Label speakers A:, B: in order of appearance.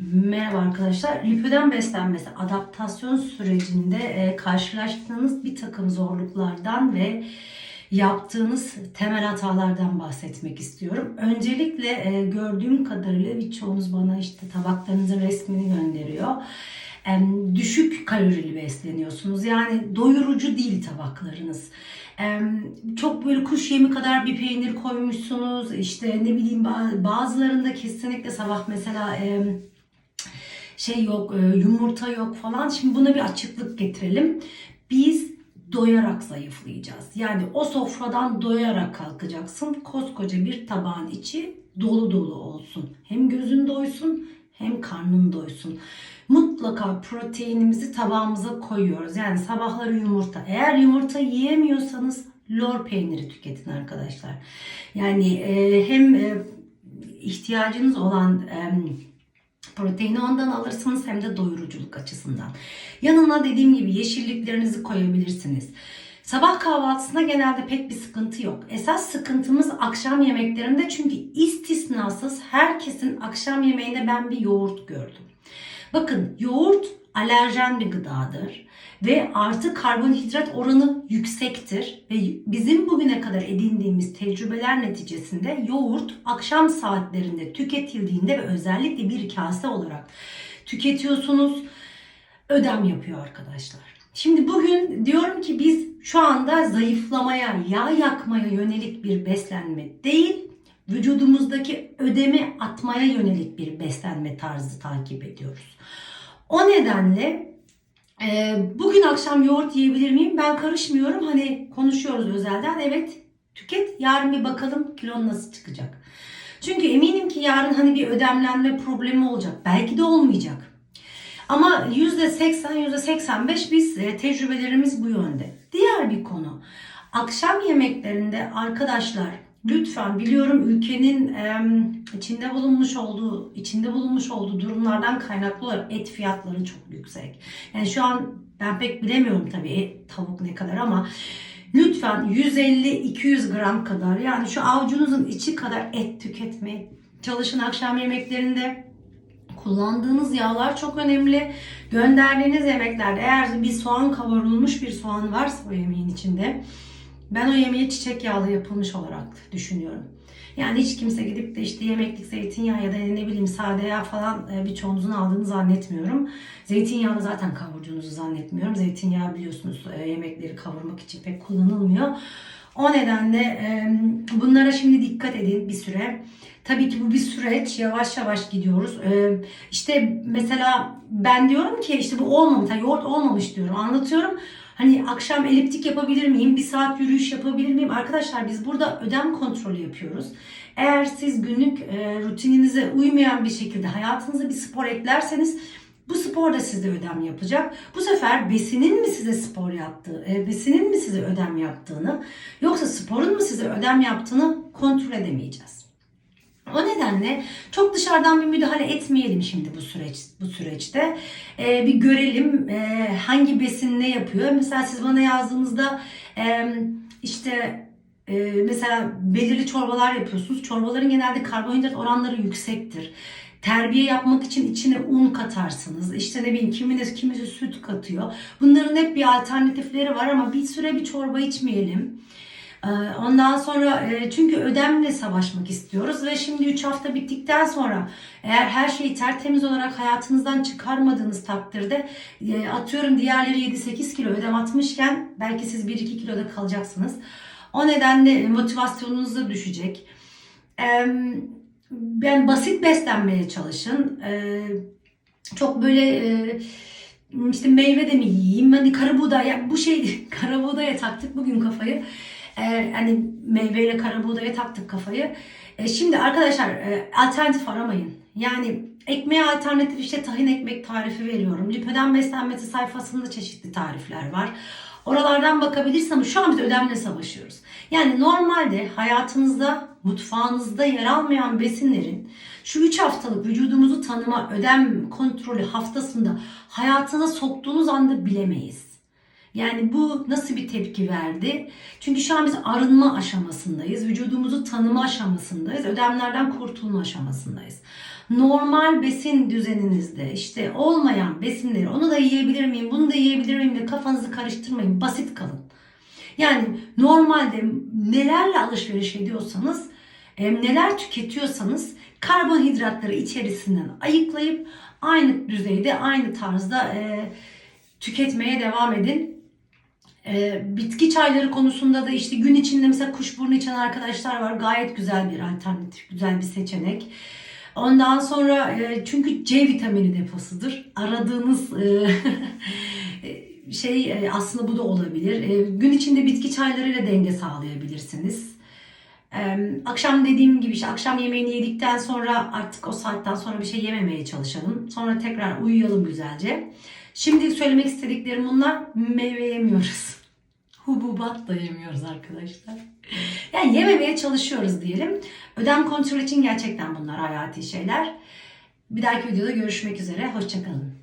A: Merhaba arkadaşlar. Lipödem beslenmesi adaptasyon sürecinde e, karşılaştığınız bir takım zorluklardan ve yaptığınız temel hatalardan bahsetmek istiyorum. Öncelikle e, gördüğüm kadarıyla birçoğunuz bana işte tabaklarınızın resmini gönderiyor. Düşük kalorili besleniyorsunuz. Yani doyurucu değil tabaklarınız. Çok böyle kuş yemi kadar bir peynir koymuşsunuz. İşte ne bileyim ba- bazılarında kesinlikle sabah mesela... Şey yok, e, yumurta yok falan. Şimdi buna bir açıklık getirelim. Biz doyarak zayıflayacağız. Yani o sofradan doyarak kalkacaksın. Koskoca bir tabağın içi dolu dolu olsun. Hem gözün doysun hem karnın doysun. Mutlaka proteinimizi tabağımıza koyuyoruz. Yani sabahları yumurta. Eğer yumurta yiyemiyorsanız lor peyniri tüketin arkadaşlar. Yani e, hem e, ihtiyacınız olan e, Proteini ondan alırsınız hem de doyuruculuk açısından. Yanına dediğim gibi yeşilliklerinizi koyabilirsiniz. Sabah kahvaltısında genelde pek bir sıkıntı yok. Esas sıkıntımız akşam yemeklerinde çünkü istisnasız herkesin akşam yemeğinde ben bir yoğurt gördüm. Bakın yoğurt alerjen bir gıdadır ve artı karbonhidrat oranı yüksektir ve bizim bugüne kadar edindiğimiz tecrübeler neticesinde yoğurt akşam saatlerinde tüketildiğinde ve özellikle bir kase olarak tüketiyorsunuz ödem yapıyor arkadaşlar. Şimdi bugün diyorum ki biz şu anda zayıflamaya, yağ yakmaya yönelik bir beslenme değil, vücudumuzdaki ödemi atmaya yönelik bir beslenme tarzı takip ediyoruz. O nedenle e, bugün akşam yoğurt yiyebilir miyim? Ben karışmıyorum. Hani konuşuyoruz özelden. Evet tüket. Yarın bir bakalım kilon nasıl çıkacak. Çünkü eminim ki yarın hani bir ödemlenme problemi olacak. Belki de olmayacak. Ama %80, %85 biz e, tecrübelerimiz bu yönde. Diğer bir konu. Akşam yemeklerinde arkadaşlar lütfen biliyorum ülkenin e, içinde bulunmuş olduğu içinde bulunmuş olduğu durumlardan kaynaklı olarak et fiyatları çok yüksek. Yani şu an ben pek bilemiyorum tabii et, tavuk ne kadar ama lütfen 150-200 gram kadar yani şu avucunuzun içi kadar et tüketmeyin. Çalışın akşam yemeklerinde. Kullandığınız yağlar çok önemli. Gönderdiğiniz yemeklerde eğer bir soğan kavrulmuş bir soğan varsa o yemeğin içinde ben o yemeği çiçek yağlı yapılmış olarak düşünüyorum. Yani hiç kimse gidip de işte yemeklik zeytinyağı ya da ne bileyim sade yağ falan e, birçoğunuzun aldığını zannetmiyorum. Zeytinyağını zaten kavurduğunuzu zannetmiyorum. Zeytinyağı biliyorsunuz e, yemekleri kavurmak için pek kullanılmıyor. O nedenle e, bunlara şimdi dikkat edin bir süre. Tabii ki bu bir süreç. Yavaş yavaş gidiyoruz. E, işte mesela ben diyorum ki işte bu olmamış. Yoğurt olmamış diyorum. Anlatıyorum. Hani akşam eliptik yapabilir miyim? Bir saat yürüyüş yapabilir miyim? Arkadaşlar biz burada ödem kontrolü yapıyoruz. Eğer siz günlük e, rutininize uymayan bir şekilde hayatınıza bir spor eklerseniz bu spor da size ödem yapacak. Bu sefer besinin mi size spor yaptığı, e, besinin mi size ödem yaptığını yoksa sporun mu size ödem yaptığını kontrol edemeyeceğiz. O nedenle çok dışarıdan bir müdahale etmeyelim şimdi bu süreç bu süreçte. Ee, bir görelim e, hangi besin ne yapıyor. Mesela siz bana yazdığınızda e, işte e, mesela belirli çorbalar yapıyorsunuz. Çorbaların genelde karbonhidrat oranları yüksektir. Terbiye yapmak için içine un katarsınız. İşte ne bileyim kiminiz kimisi süt katıyor. Bunların hep bir alternatifleri var ama bir süre bir çorba içmeyelim. Ee, Ondan sonra e, çünkü ödemle savaşmak istiyoruz ve şimdi 3 hafta bittikten sonra eğer her şeyi tertemiz olarak hayatınızdan çıkarmadığınız takdirde e, atıyorum diğerleri 7-8 kilo ödem atmışken belki siz 1-2 kiloda kalacaksınız. O nedenle motivasyonunuz da düşecek. Yani basit beslenmeye çalışın. Çok böyle e, işte meyve de mi yiyeyim? Hani kara buğday, yani bu şey kara buğdaya taktık bugün kafayı. Ee, hani meyveyle kara buğdaya taktık kafayı. Ee, şimdi arkadaşlar e, alternatif aramayın. Yani ekmeğe alternatif işte tahin ekmek tarifi veriyorum. Lipödem beslenmesi sayfasında çeşitli tarifler var. Oralardan bakabilirsiniz şu an biz ödemle savaşıyoruz. Yani normalde hayatınızda, mutfağınızda yer almayan besinlerin şu 3 haftalık vücudumuzu tanıma, ödem kontrolü haftasında hayatına soktuğunuz anda bilemeyiz. Yani bu nasıl bir tepki verdi? Çünkü şu an biz arınma aşamasındayız. Vücudumuzu tanıma aşamasındayız. Ödemlerden kurtulma aşamasındayız. normal besin düzeninizde işte olmayan besinleri onu da yiyebilir miyim, bunu da yiyebilir miyim de kafanızı karıştırmayın. Basit kalın. Yani normalde nelerle alışveriş ediyorsanız, e, neler tüketiyorsanız karbonhidratları içerisinden ayıklayıp aynı düzeyde, aynı tarzda e, tüketmeye devam edin. E, bitki çayları konusunda da işte gün içinde mesela kuşburnu içen arkadaşlar var. Gayet güzel bir alternatif, güzel bir seçenek. Ondan sonra e, çünkü C vitamini deposudur. Aradığınız e, şey e, aslında bu da olabilir. E, gün içinde bitki çaylarıyla denge sağlayabilirsiniz. E, akşam dediğim gibi işte akşam yemeğini yedikten sonra artık o saatten sonra bir şey yememeye çalışalım. Sonra tekrar uyuyalım güzelce. Şimdi söylemek istediklerim bunlar. Meyve yemiyoruz. Hububat da yemiyoruz arkadaşlar. Yani yememeye çalışıyoruz diyelim. Ödem kontrol için gerçekten bunlar hayati şeyler. Bir dahaki videoda görüşmek üzere. Hoşçakalın.